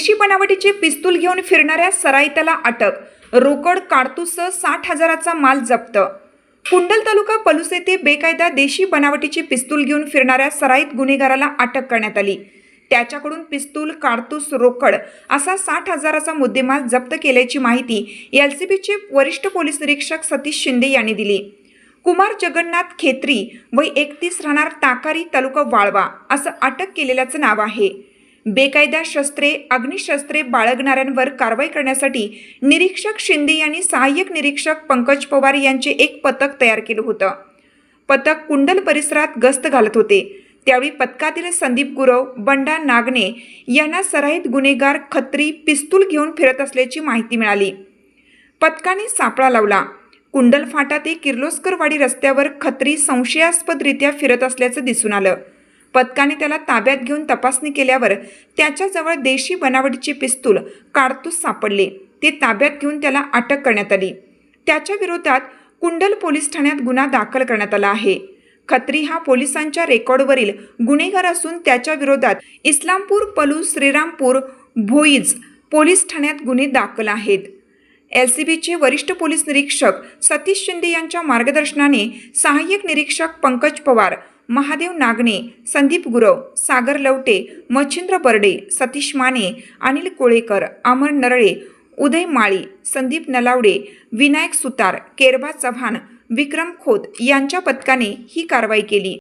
देशी बनावटीचे पिस्तूल घेऊन फिरणाऱ्या सराईताला अटक. रोकड काडतूसह साठ हजाराचा माल जप्त. कुंडल तालुका पलूस येथे बेकायदा देशी बनावटीचे पिस्तूल घेऊन फिरणाऱ्या सराईत गुन्हेगाराला अटक करण्यात आली. त्याच्याकडून पिस्तूल काडतूस रोकड असा साठ हजाराचा मुद्देमाल जप्त केल्याची माहिती एल सी बीचे वरिष्ठ पोलीस निरीक्षक सतीश शिंदे यांनी दिली. कुमार जगन्नाथ खेत्री वय एकतीस राहणार ताकारी तालुका वाळवा असं अटक केलेल्याचं नाव आहे. बेकायदा शस्त्रे अग्निशस्त्रे बाळगणाऱ्यांवर कारवाई करण्यासाठी निरीक्षक शिंदे यांनी सहाय्यक निरीक्षक पंकज पवार यांचे एक पथक तयार केलं होतं. पथक कुंडल परिसरात गस्त घालत होते. त्यावेळी पथकातील संदीप गुरव बंडा नागने यांना सराईत गुन्हेगार खत्री पिस्तूल घेऊन फिरत असल्याची माहिती मिळाली. पथकाने सापळा लावला. कुंडल फाटा ते किर्लोस्करवाडी रस्त्यावर खत्री संशयास्पदरित्या फिरत असल्याचं दिसून आलं. पथकाने त्याला ताब्यात घेऊन तपासणी केल्यावर त्याच्याजवळ देशी बनावटीचे पिस्तूल काडतूस सापडले. ते ताब्यात घेऊन त्याला अटक करण्यात आली. त्याच्या विरोधात कुंडल पोलीस ठाण्यात गुन्हा दाखल करण्यात आला आहे. खत्री हा पोलिसांच्या रेकॉर्डवरील गुन्हेगार असून त्याच्या विरोधात इस्लामपूर पलू श्रीरामपूर भोईज पोलीस ठाण्यात गुन्हे दाखल आहेत. एल सी बीचे वरिष्ठ पोलीस निरीक्षक सतीश शिंदे यांच्या मार्गदर्शनाने सहाय्यक निरीक्षक पंकज पवार महादेव नागणे संदीप गुरव सागर लवटे मच्छिंद्र बर्डे सतीश माने अनिल कोळेकर अमर नरळे उदय माळी संदीप नलावडे विनायक सुतार केरबा चव्हाण विक्रम खोत यांच्या पथकाने ही कारवाई केली.